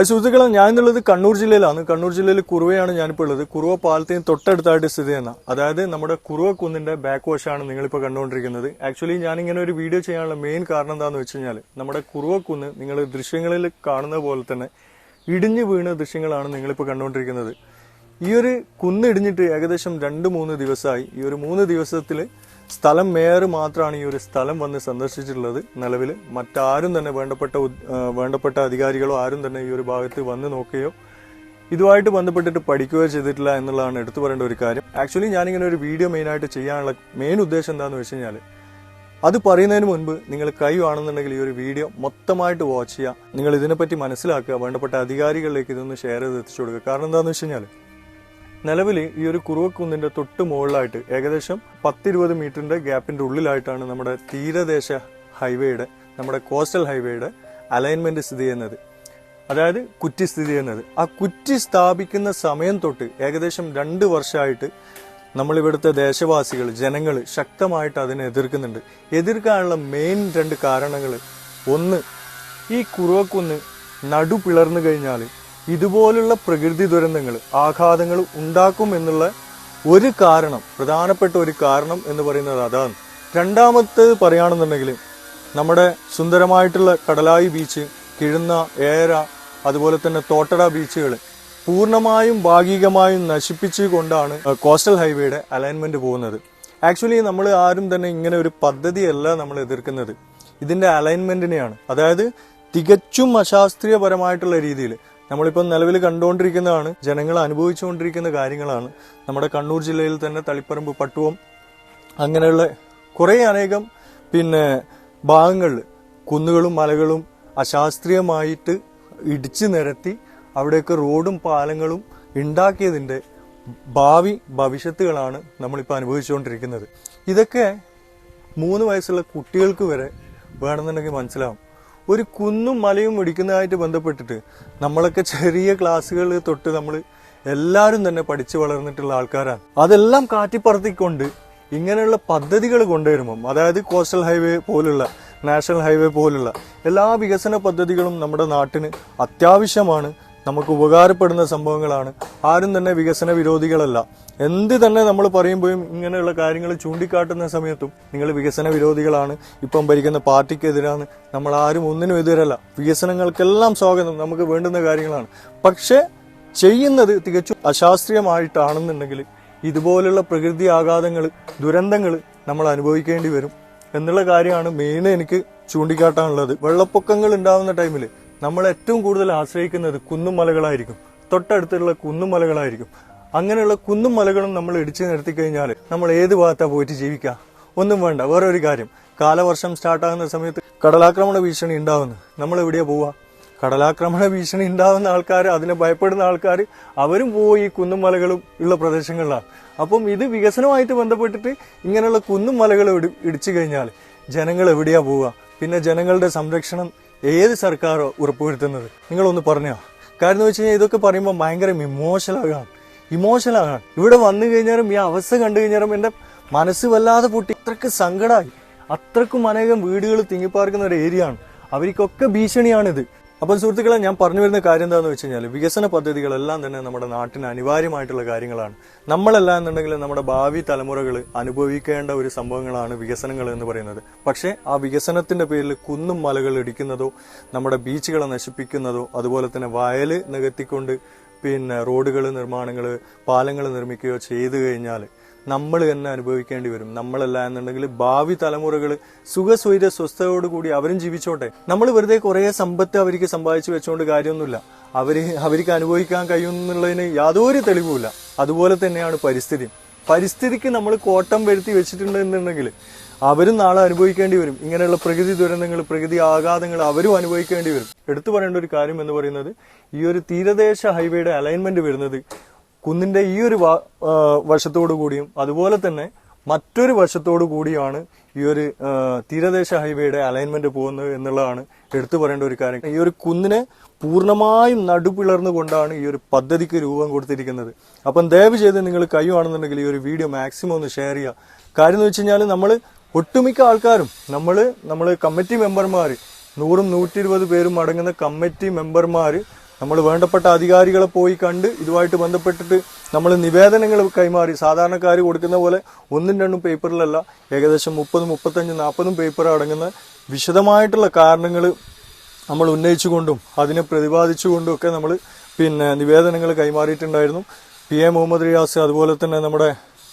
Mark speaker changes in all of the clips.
Speaker 1: അത് സുഹൃത്തുക്കളെ ഞാൻ എന്നുള്ളത് കണ്ണൂർ ജില്ലയിലാണ്. കണ്ണൂർ ജില്ലയിൽ കുറുവയാണ് ഞാനിപ്പോൾ ഉള്ളത്. കുറുവ പാലത്തിന് തൊട്ടടുത്തായിട്ട് സ്ഥിതി ചെയ്യുന്ന അതായത് നമ്മുടെ കുറുവ കുന്നിന്റെ ബാക്ക് വാഷാണ് നിങ്ങളിപ്പോൾ കണ്ടുകൊണ്ടിരിക്കുന്നത്. ആക്ച്വലി ഞാനിങ്ങനെ ഒരു വീഡിയോ ചെയ്യാനുള്ള മെയിൻ കാരണം എന്താണെന്ന് വെച്ച് കഴിഞ്ഞാൽ നമ്മുടെ കുറുവ കുന്ന് നിങ്ങൾ ദൃശ്യങ്ങളിൽ കാണുന്ന പോലെ തന്നെ ഇടിഞ്ഞു വീണ ദൃശ്യങ്ങളാണ് നിങ്ങളിപ്പോൾ കണ്ടുകൊണ്ടിരിക്കുന്നത്. ഈ ഒരു കുന്ന് ഇടിഞ്ഞിട്ട് ഏകദേശം രണ്ട് മൂന്ന് ദിവസമായി. ഈ ഒരു മൂന്ന് ദിവസത്തിൽ സ്ഥലം മേയർ മാത്രമാണ് ഈ ഒരു സ്ഥലം വന്ന് സന്ദർശിച്ചിട്ടുള്ളത്. നിലവിൽ മറ്റാരും തന്നെ വേണ്ടപ്പെട്ട വേണ്ടപ്പെട്ട അധികാരികളോ ആരും തന്നെ ഈ ഒരു ഭാഗത്ത് വന്ന് നോക്കുകയോ ഇതുമായിട്ട് ബന്ധപ്പെട്ടിട്ട് പഠിക്കുകയോ ചെയ്തിട്ടില്ല എന്നുള്ളതാണ് എടുത്തു പറയേണ്ട ഒരു കാര്യം. ആക്ച്വലി ഞാനിങ്ങനെ ഒരു വീഡിയോ മെയിനായിട്ട് ചെയ്യാനുള്ള മെയിൻ ഉദ്ദേശം എന്താണെന്ന് വെച്ച് കഴിഞ്ഞാൽ അത് പറയുന്നതിന് മുൻപ് നിങ്ങൾ കൈ വേണമെന്നുണ്ടെങ്കിൽ ഈ ഒരു വീഡിയോ മൊത്തമായിട്ട് വാച്ച് ചെയ്യുക. നിങ്ങൾ ഇതിനെപ്പറ്റി മനസ്സിലാക്കുക. വേണ്ടപ്പെട്ട അധികാരികളിലേക്ക് ഇതൊന്ന് ഷെയർ ചെയ്ത് എത്തിച്ചു കൊടുക്കുക. കാരണം എന്താണെന്ന് വെച്ച് കഴിഞ്ഞാൽ നിലവിൽ ഈ ഒരു കുറുവക്കുന്നിന്റെ തൊട്ട് മുകളിലായിട്ട് ഏകദേശം പത്തിരുപത് മീറ്ററിന്റെ ഗ്യാപ്പിന്റെ ഉള്ളിലായിട്ടാണ് നമ്മുടെ തീരദേശ ഹൈവേയുടെ നമ്മുടെ കോസ്റ്റൽ ഹൈവേയുടെ അലൈൻമെന്റ് സ്ഥിതി ചെയ്യുന്നത്. അതായത് കുറ്റി സ്ഥിതി ചെയ്യുന്നത്. ആ കുറ്റി സ്ഥാപിക്കുന്ന സമയം തൊട്ട് ഏകദേശം രണ്ട് വർഷമായിട്ട് നമ്മളിവിടുത്തെ ദേശവാസികൾ ജനങ്ങൾ ശക്തമായിട്ട് അതിനെ എതിർക്കുന്നുണ്ട്. എതിർക്കാനുള്ള മെയിൻ രണ്ട് കാരണങ്ങൾ ഒന്ന് ഈ കുറുവക്കുന്ന് നടു പിളർന്നു കഴിഞ്ഞാൽ ഇതുപോലുള്ള പ്രകൃതി ദുരന്തങ്ങൾ ആഘാതങ്ങൾ ഉണ്ടാക്കും എന്നുള്ള ഒരു കാരണം പ്രധാനപ്പെട്ട ഒരു കാരണം എന്ന് പറയുന്നത് അതാണ്. രണ്ടാമത്തേത് പറയുകയാണെന്നുണ്ടെങ്കിൽ നമ്മുടെ സുന്ദരമായിട്ടുള്ള കടലായി ബീച്ച് കിഴുന്ന ഏര അതുപോലെ തന്നെ തോട്ടട ബീച്ചുകൾ പൂർണമായും ഭാഗികമായും നശിപ്പിച്ചുകൊണ്ടാണ് കോസ്റ്റൽ ഹൈവേയുടെ അലൈൻമെന്റ് പോകുന്നത്. ആക്ച്വലി നമ്മൾ ആരും തന്നെ ഇങ്ങനെ ഒരു പദ്ധതിയല്ല നമ്മൾ എതിർക്കുന്നത്. ഇതിന്റെ അലൈൻമെന്റിനെയാണ് അതായത് തികച്ചും അശാസ്ത്രീയപരമായിട്ടുള്ള രീതിയിൽ നമ്മളിപ്പോൾ നിലവിൽ കണ്ടുകൊണ്ടിരിക്കുന്നതാണ് ജനങ്ങൾ അനുഭവിച്ചുകൊണ്ടിരിക്കുന്ന കാര്യങ്ങളാണ്. നമ്മുടെ കണ്ണൂർ ജില്ലയിൽ തന്നെ തളിപ്പറമ്പ് പട്ടുവം അങ്ങനെയുള്ള കുറേ അനേകം പിന്നെ ഭാഗങ്ങളിൽ കുന്നുകളും മലകളും അശാസ്ത്രീയമായിട്ട് ഇടിച്ചു നിരത്തി അവിടെയൊക്കെ റോഡും പാലങ്ങളും ഉണ്ടാക്കിയതിന്റെ ഭാവി ഭവിഷ്യത്തുകളാണ് നമ്മളിപ്പോൾ അനുഭവിച്ചുകൊണ്ടിരിക്കുന്നത്. ഇതൊക്കെ മൂന്ന് വയസ്സുള്ള കുട്ടികൾക്ക് വരെ വേണമെന്നുണ്ടെങ്കിൽ മനസ്സിലാവും. ഒരു കുന്നും മലയും മുടിക്കുന്നതായിട്ട് ബന്ധപ്പെട്ടിട്ട് നമ്മളൊക്കെ ചെറിയ ക്ലാസ്സുകൾ തൊട്ട് നമ്മൾ എല്ലാവരും തന്നെ പഠിച്ചു വളർന്നിട്ടുള്ള ആൾക്കാരാണ്. അതെല്ലാം കാറ്റിപ്പറത്തിക്കൊണ്ട് ഇങ്ങനെയുള്ള പദ്ധതികൾ കൊണ്ടുവരുമ്പം അതായത് കോസ്റ്റൽ ഹൈവേ പോലുള്ള നാഷണൽ ഹൈവേ പോലുള്ള എല്ലാ വികസന പദ്ധതികളും നമ്മുടെ നാട്ടിന് അത്യാവശ്യമാണ്. നമുക്ക് ഉപകാരപ്പെടുന്ന സംഭവങ്ങളാണ്. ആരും തന്നെ വികസന വിരോധികളല്ല. എന്ത് തന്നെ നമ്മൾ പറയുമ്പോഴും ഇങ്ങനെയുള്ള കാര്യങ്ങൾ ചൂണ്ടിക്കാട്ടുന്ന സമയത്തും നിങ്ങൾ വികസന വിരോധികളാണ്. ഇപ്പം ഭരിക്കുന്ന പാർട്ടിക്കെതിരാണ്. നമ്മൾ ആരും ഒന്നിനും എതിരല്ല. വികസനങ്ങൾക്കെല്ലാം സ്വാഗതം നമുക്ക് വേണ്ടുന്ന കാര്യങ്ങളാണ്. പക്ഷേ ചെയ്യുന്നത് തികച്ചും അശാസ്ത്രീയമായിട്ടാണെന്നുണ്ടെങ്കിൽ ഇതുപോലുള്ള പ്രകൃതി ആഘാതങ്ങൾ ദുരന്തങ്ങൾ നമ്മൾ അനുഭവിക്കേണ്ടി വരും. എന്നുള്ള കാര്യമാണ് മെയിൻ എനിക്ക് ചൂണ്ടിക്കാട്ടാനുള്ളത്. വെള്ളപ്പൊക്കങ്ങൾ ഉണ്ടാകുന്ന ടൈമിൽ നമ്മൾ ഏറ്റവും കൂടുതൽ ആശ്രയിക്കുന്നത് കുന്നും മലകളായിരിക്കും. തൊട്ടടുത്തുള്ള കുന്നും മലകളായിരിക്കും. അങ്ങനെയുള്ള കുന്നും മലകളും നമ്മൾ ഇടിച്ചു നിർത്തി കഴിഞ്ഞാൽ നമ്മൾ ഏത് ഭാഗത്താ പോയിട്ട് ജീവിക്കുക? ഒന്നും വേണ്ട വേറെ ഒരു കാര്യം. കാലവർഷം സ്റ്റാർട്ടാകുന്ന സമയത്ത് കടലാക്രമണ ഭീഷണി ഉണ്ടാവുന്നു. നമ്മൾ എവിടെയാ പോവുക? കടലാക്രമണ ഭീഷണി ഉണ്ടാവുന്ന ആൾക്കാർ അതിനെ ഭയപ്പെടുന്ന ആൾക്കാർ അവരും പോയി ഈ കുന്നും മലകളും ഉള്ള പ്രദേശങ്ങളിലാണ്. അപ്പം ഇത് വികസനമായിട്ട് ബന്ധപ്പെട്ടിട്ട് ഇങ്ങനെയുള്ള കുന്നും മലകൾ ഇടിച്ചു കഴിഞ്ഞാൽ ജനങ്ങൾ എവിടെയാ പോവുക? പിന്നെ ജനങ്ങളുടെ സംരക്ഷണം ഏത് സർക്കാരോ ഉറപ്പുവരുത്തുന്നത്? നിങ്ങളൊന്ന് പറഞ്ഞോ. കാരണം എന്ന് വെച്ച് കഴിഞ്ഞാൽ ഇതൊക്കെ പറയുമ്പോൾ ഭയങ്കര ഇമോഷണൽ ആകാം ഇമോഷണൽ ആകാം ഇവിടെ വന്നു കഴിഞ്ഞാലും ഈ അവസ്ഥ കണ്ടു കഴിഞ്ഞാലും എന്റെ മനസ്സ് വല്ലാതെ പൊട്ടി. അത്രയ്ക്ക് സങ്കടമായി അത്രക്കും അനേകം വീടുകൾ തിങ്ങിപ്പാർക്കുന്ന ഒരു ഏരിയ ആണ് അവർക്കൊക്കെ ഭീഷണിയാണിത്. അപ്പം സുഹൃത്തുക്കളെ ഞാൻ പറഞ്ഞു വരുന്ന കാര്യം എന്താണെന്ന് വെച്ച് കഴിഞ്ഞാൽ വികസന പദ്ധതികളെല്ലാം തന്നെ നമ്മുടെ നാട്ടിന് അനിവാര്യമായിട്ടുള്ള കാര്യങ്ങളാണ്. നമ്മളല്ല എന്നുണ്ടെങ്കിൽ നമ്മുടെ ഭാവി തലമുറകൾ അനുഭവിക്കേണ്ട ഒരു സംഭവങ്ങളാണ് വികസനങ്ങൾ എന്ന് പറയുന്നത്. പക്ഷേ ആ വികസനത്തിന്റെ പേരിൽ കുന്നും മലകൾ ഇടിക്കുന്നതോ നമ്മുടെ ബീച്ചുകളെ നശിപ്പിക്കുന്നതോ അതുപോലെ തന്നെ വയൽ നികത്തിക്കൊണ്ട് പിന്നെ റോഡുകൾ നിർമ്മാണങ്ങൾ പാലങ്ങൾ നിർമ്മിക്കുകയോ ചെയ്തു കഴിഞ്ഞാൽ നമ്മൾ തന്നെ അനുഭവിക്കേണ്ടി വരും. നമ്മളല്ല എന്നുണ്ടെങ്കിൽ ഭാവി തലമുറകൾ സുഖസ്വൈര സ്വസ്ഥതയോടുകൂടി അവരും ജീവിച്ചോട്ടെ. നമ്മൾ വെറുതെ കുറേ സമ്പത്ത് അവർക്ക് സമ്പാദിച്ചു വെച്ചുകൊണ്ട് കാര്യമൊന്നുമില്ല. അവർ അവർക്ക് അനുഭവിക്കാൻ കഴിയുമെന്നുള്ളതിന് യാതൊരു തെളിവുമില്ല. അതുപോലെ തന്നെയാണ് പരിസ്ഥിതി. പരിസ്ഥിതിക്ക് നമ്മൾ കോട്ടം വരുത്തി വെച്ചിട്ടുണ്ട് എന്നുണ്ടെങ്കിൽ അവരും നാളെ അനുഭവിക്കേണ്ടി വരും. ഇങ്ങനെയുള്ള പ്രകൃതി ദുരന്തങ്ങൾ പ്രകൃതി ആഘാതങ്ങൾ അവരും അനുഭവിക്കേണ്ടി വരും. എടുത്തു പറയേണ്ട ഒരു കാര്യം എന്ന് പറയുന്നത് ഈ ഒരു തീരദേശ ഹൈവേയുടെ അലൈൻമെന്റ് വരുന്നത് കുന്നിന്റെ ഈ ഒരു വശത്തോടു കൂടിയും അതുപോലെ തന്നെ മറ്റൊരു വശത്തോടു കൂടിയാണ് ഈ ഒരു തീരദേശ ഹൈവേയുടെ അലൈൻമെന്റ് പോകുന്നത് എന്നുള്ളതാണ് എടുത്തു പറയേണ്ട ഒരു കാര്യം. ഈ ഒരു കുന്നിനെ പൂർണമായും നടുപിളർന്നുകൊണ്ടാണ് ഈ ഒരു പദ്ധതിക്ക് രൂപം കൊടുത്തിരിക്കുന്നത്. അപ്പം ദയവ് ചെയ്ത് നിങ്ങൾ കഴിയുവാണെന്നുണ്ടെങ്കിൽ ഈ ഒരു വീഡിയോ മാക്സിമം ഒന്ന് ഷെയർ ചെയ്യുക. കാര്യം എന്ന് വെച്ച് കഴിഞ്ഞാൽ നമ്മൾ ഒട്ടുമിക്ക ആൾക്കാരും നമ്മൾ നമ്മൾ കമ്മിറ്റി മെമ്പർമാർ നൂറും നൂറ്റി ഇരുപത് പേരും അടങ്ങുന്ന കമ്മിറ്റി മെമ്പർമാർ നമ്മൾ വേണ്ടപ്പെട്ട അധികാരികളെ പോയി കണ്ട് ഇതുമായിട്ട് ബന്ധപ്പെട്ടിട്ട് നമ്മൾ നിവേദനങ്ങൾ കൈമാറി. സാധാരണക്കാർ കൊടുക്കുന്ന പോലെ ഒന്നും രണ്ടും പേപ്പറിലല്ല ഏകദേശം മുപ്പത് മുപ്പത്തഞ്ച് നാൽപ്പതും പേപ്പർ അടങ്ങുന്ന വിശദമായിട്ടുള്ള കാരണങ്ങൾ നമ്മൾ ഉന്നയിച്ചുകൊണ്ടും അതിനെ പ്രതിപാദിച്ചുകൊണ്ടും ഒക്കെ നമ്മൾ പിന്നെ നിവേദനങ്ങൾ കൈമാറിയിട്ടുണ്ടായിരുന്നു. പി എ മുഹമ്മദ് റിയാസ് അതുപോലെ തന്നെ നമ്മുടെ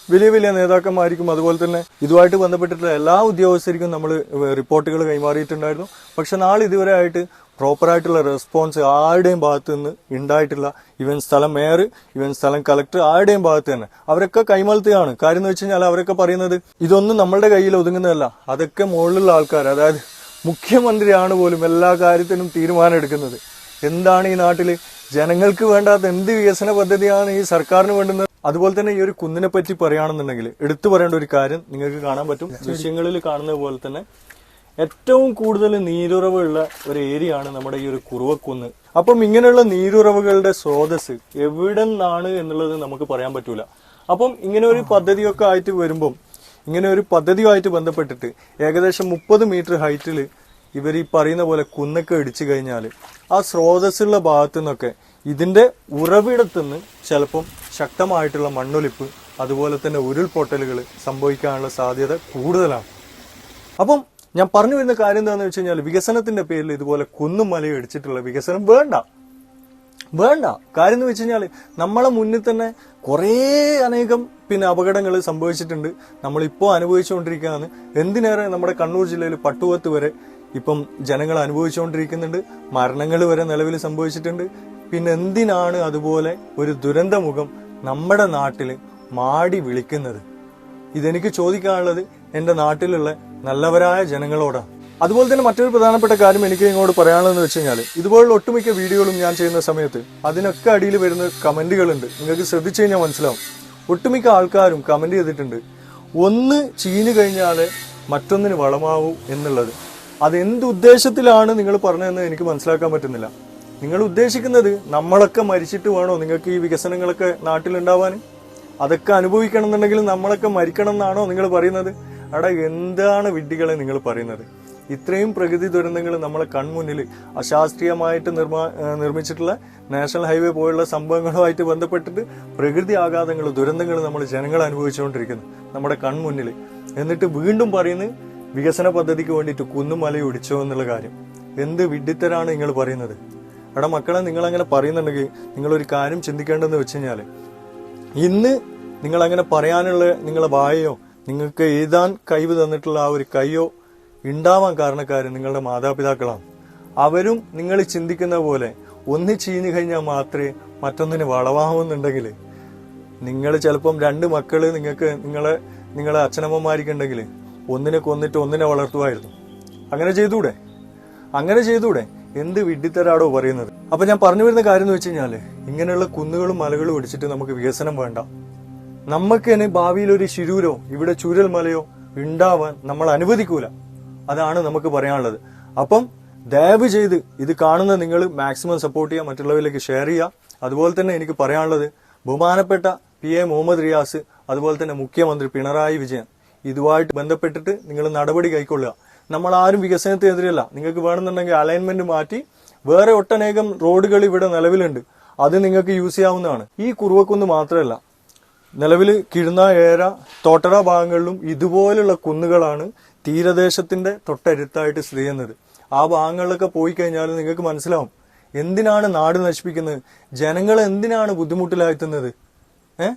Speaker 1: വലിയ വലിയ നേതാക്കന്മാർക്കും അതുപോലെ തന്നെ ഇതുമായിട്ട് ബന്ധപ്പെട്ടിട്ടുള്ള എല്ലാ ഉദ്യോഗസ്ഥർക്കും നമ്മൾ റിപ്പോർട്ടുകൾ കൈമാറിയിട്ടുണ്ടായിരുന്നു. പക്ഷെ നാളെ ഇതുവരെ ആയിട്ട് പ്രോപ്പറായിട്ടുള്ള റെസ്പോൺസ് ആരുടെയും ഭാഗത്തു നിന്ന് ഉണ്ടായിട്ടില്ല. ഇവൻ സ്ഥലം മേയർ ഇവൻ സ്ഥലം കളക്ടർ ആരുടെയും ഭാഗത്ത് തന്നെ. അവരൊക്കെ കൈമലത്തുകയാണ് കാര്യം എന്ന് വെച്ച് കഴിഞ്ഞാൽ അവരൊക്കെ പറയുന്നത് ഇതൊന്നും നമ്മളുടെ കയ്യിൽ ഒതുങ്ങുന്നതല്ല. അതൊക്കെ മുകളിലുള്ള ആൾക്കാർ അതായത് മുഖ്യമന്ത്രിയാണ് പോലും എല്ലാ കാര്യത്തിനും തീരുമാനം എടുക്കുന്നത് എന്താണ് ഈ നാട്ടിൽ ജനങ്ങൾക്ക് വേണ്ടാത്ത എന്ത് വികസന പദ്ധതിയാണ് ഈ സർക്കാരിന് വേണ്ടുന്നത്? അതുപോലെ തന്നെ ഈ ഒരു കുന്നിനെ പറ്റി പറയുകയാണെന്നുണ്ടെങ്കിൽ എടുത്തു പറയേണ്ട ഒരു കാര്യം നിങ്ങൾക്ക് കാണാൻ പറ്റും. ദൃശ്യങ്ങളിൽ കാണുന്നത് പോലെ തന്നെ ഏറ്റവും കൂടുതൽ നീരുറവുള്ള ഒരു ഏരിയ ആണ് നമ്മുടെ ഈ ഒരു കുറുവക്കുന്ന്. അപ്പം ഇങ്ങനെയുള്ള നീരുറവുകളുടെ സ്രോതസ് എവിടെ നിന്നാണ് എന്നുള്ളത് നമുക്ക് പറയാൻ പറ്റൂല. അപ്പം ഇങ്ങനെ ഒരു പദ്ധതിയൊക്കെ ആയിട്ട് വരുമ്പം ഇങ്ങനെ ഒരു പദ്ധതിയുമായിട്ട് ബന്ധപ്പെട്ടിട്ട് ഏകദേശം മുപ്പത് മീറ്റർ ഹൈറ്റിൽ ഇവർ ഈ പറയുന്ന പോലെ കുന്നൊക്കെ ഇടിച്ചു കഴിഞ്ഞാൽ ആ സ്രോതസ്സുള്ള ഭാഗത്തു നിന്നൊക്കെ ഇതിന്റെ ഉറവിടത്തുനിന്ന് ചിലപ്പം ശക്തമായിട്ടുള്ള മണ്ണൊലിപ്പ് അതുപോലെ തന്നെ ഉരുൾപൊട്ടലുകൾ സംഭവിക്കാനുള്ള സാധ്യത കൂടുതലാണ്. അപ്പം ഞാൻ പറഞ്ഞു വരുന്ന കാര്യം എന്താണെന്ന് വെച്ച് കഴിഞ്ഞാൽ വികസനത്തിന്റെ പേരിൽ ഇതുപോലെ കുന്നും മലയും ഇടിച്ചിട്ടുള്ള വികസനം വേണ്ട. വേണ്ട. കാര്യം എന്ന് വെച്ച് കഴിഞ്ഞാൽ നമ്മളെ മുന്നിൽ തന്നെ കുറേ അനേകം പിന്നെ അപകടങ്ങൾ സംഭവിച്ചിട്ടുണ്ട്. നമ്മളിപ്പോൾ അനുഭവിച്ചുകൊണ്ടിരിക്കുകയാണ്. എന്തിനേറെ നമ്മുടെ കണ്ണൂർ ജില്ലയിൽ പട്ടുവത്ത് വരെ ഇപ്പം ജനങ്ങൾ അനുഭവിച്ചുകൊണ്ടിരിക്കുന്നുണ്ട്. മരണങ്ങൾ വരെ നിലവിൽ സംഭവിച്ചിട്ടുണ്ട്. പിന്നെ എന്തിനാണ് അതുപോലെ ഒരു ദുരന്തമുഖം നമ്മുടെ നാട്ടിൽ മാടി വിളിക്കുന്നത്? ഇതെനിക്ക് ചോദിക്കാനുള്ളത് എന്റെ നാട്ടിലുള്ള നല്ലവരായ ജനങ്ങളോടാണ് അതുപോലെ തന്നെ മറ്റൊരു പ്രധാനപ്പെട്ട കാര്യം എനിക്ക് ഇങ്ങോട്ട് പറയാനുള്ളതെന്ന് വെച്ച് കഴിഞ്ഞാൽ ഇതുപോലുള്ള ഒട്ടുമിക്ക വീഡിയോകളും ഞാൻ ചെയ്യുന്ന സമയത്ത് അതിനൊക്കെ അടിയിൽ വരുന്ന കമന്റുകളുണ്ട്. നിങ്ങൾക്ക് ശ്രദ്ധിച്ചു കഴിഞ്ഞാൽ മനസ്സിലാവും. ഒട്ടുമിക്ക ആൾക്കാരും കമന്റ് ചെയ്തിട്ടുണ്ട്. ഒന്ന് ചീഞ്ഞു കഴിഞ്ഞാൽ മറ്റൊന്നിന് വളമാവൂ എന്നുള്ളത്. അത് എന്ത് ഉദ്ദേശത്തിലാണ് നിങ്ങൾ പറഞ്ഞതെന്ന് എനിക്ക് മനസ്സിലാക്കാൻ പറ്റുന്നില്ല. നിങ്ങൾ ഉദ്ദേശിക്കുന്നത് നമ്മളൊക്കെ മരിച്ചിട്ട് വേണോ? നിങ്ങൾക്ക് ഈ വികസനങ്ങളൊക്കെ നാട്ടിലുണ്ടാവാൻ? അതൊക്കെ അനുഭവിക്കണം എന്നുണ്ടെങ്കിൽ നമ്മളൊക്കെ മരിക്കണം എന്നാണോ നിങ്ങൾ പറയുന്നത്? എടാ എന്താണ് വിഡ്ഢികളെ നിങ്ങൾ പറയുന്നത്? ഇത്രയും പ്രകൃതി ദുരന്തങ്ങൾ നമ്മളെ കൺമുന്നിൽ അശാസ്ത്രീയമായിട്ട് നിർമ്മാ നിർമ്മിച്ചിട്ടുള്ള നാഷണൽ ഹൈവേ പോലുള്ള സംഭവങ്ങളുമായിട്ട് ബന്ധപ്പെട്ടിട്ട് പ്രകൃതി ആഘാതങ്ങൾ ദുരന്തങ്ങൾ നമ്മൾ ജനങ്ങൾ അനുഭവിച്ചുകൊണ്ടിരിക്കുന്നു നമ്മുടെ കൺമുന്നിൽ. എന്നിട്ട് വീണ്ടും പറയുന്നത് വികസന പദ്ധതിക്ക് വേണ്ടിയിട്ട് കുന്നും മലയും എന്നുള്ള കാര്യം. എന്ത് വിഡ്ഢിത്തരാണ് നിങ്ങൾ പറയുന്നത്? എടാ മക്കളെ നിങ്ങൾ അങ്ങനെ പറയുന്നുണ്ടെങ്കിൽ നിങ്ങൾ ഒരു കാര്യം ചിന്തിക്കേണ്ടതെന്ന് വെച്ച് കഴിഞ്ഞാൽ ഇന്ന് നിങ്ങൾ അങ്ങനെ പറയാനുള്ള നിങ്ങളെ വായയോ നിങ്ങൾക്ക് എഴുതാൻ കഴിവ് തന്നിട്ടുള്ള ആ ഒരു കയ്യോ ഉണ്ടാവാൻ കാരണക്കാരൻ നിങ്ങളുടെ മാതാപിതാക്കളാണ്. അവരും നിങ്ങൾ ചിന്തിക്കുന്ന പോലെ ഒന്ന് ചീഞ്ഞു കഴിഞ്ഞാൽ മാത്രമേ മറ്റൊന്നിന് വളവാകുന്നുണ്ടെങ്കിൽ നിങ്ങൾ ചിലപ്പം രണ്ട് മക്കൾ നിങ്ങൾക്ക് നിങ്ങളെ നിങ്ങളെ അച്ഛനമ്മമാർക്കുണ്ടെങ്കിൽ ഒന്നിനെ കൊന്നിട്ട് ഒന്നിനെ വളർത്തുമായിരുന്നു അങ്ങനെ ചെയ്തൂടെ? അങ്ങനെ ചെയ്തൂടെ? എന്ത് വിഡ്ഢിത്തരാടോ പറയുന്നത്. അപ്പൊ ഞാൻ പറഞ്ഞു വരുന്ന കാര്യം എന്ന് വെച്ച് കഴിഞ്ഞാൽ ഇങ്ങനെയുള്ള കുന്നുകളും മലകളും ഒടിച്ചിട്ട് നമുക്ക് വികസനം വേണ്ട. നമുക്ക് തന്നെ ഭാവിയിൽ ഒരു ശിരൂരോ ഇവിടെ ചുരൽ മലയോ ഉണ്ടാവാൻ നമ്മൾ അനുവദിക്കൂല. അതാണ് നമുക്ക് പറയാനുള്ളത്. അപ്പം ദയവ് ചെയ്ത് ഇത് കാണുന്ന നിങ്ങൾ മാക്സിമം സപ്പോർട്ട് ചെയ്യുക മറ്റുള്ളവരിലേക്ക് ഷെയർ ചെയ്യുക. അതുപോലെ തന്നെ എനിക്ക് പറയാനുള്ളത് ബഹുമാനപ്പെട്ട പി എ മുഹമ്മദ് റിയാസ് അതുപോലെ തന്നെ മുഖ്യമന്ത്രി പിണറായി വിജയൻ ഇതുമായിട്ട് ബന്ധപ്പെട്ടിട്ട് നിങ്ങൾ നടപടി കൈക്കൊള്ളുക. നമ്മൾ ആരും വികസനത്തിനെതിരെയല്ല നിങ്ങൾക്ക് വേണമെന്നുണ്ടെങ്കിൽ അലൈൻമെന്റ് മാറ്റി വേറെ ഒട്ടനേകം റോഡുകൾ ഇവിടെ നിലവിലുണ്ട്. അത് നിങ്ങൾക്ക് യൂസ് ചെയ്യാവുന്നതാണ്. ഈ കുറുവക്കുന്ന് മാത്രമല്ല നിലവിൽ കിഴുന്ന ഏര തോട്ടറ ഭാഗങ്ങളിലും ഇതുപോലുള്ള കുന്നുകളാണ് തീരദേശത്തിന്റെ തൊട്ടരുത്തായിട്ട് സ്ഥിതി ചെയ്യുന്നത്. ആ ഭാഗങ്ങളിലൊക്കെ പോയി കഴിഞ്ഞാൽ നിങ്ങൾക്ക് മനസ്സിലാവും. എന്തിനാണ് നാട് നശിപ്പിക്കുന്നത്? ജനങ്ങൾ എന്തിനാണ് ബുദ്ധിമുട്ടിലാഴ്ത്തുന്നത്? ഏഹ്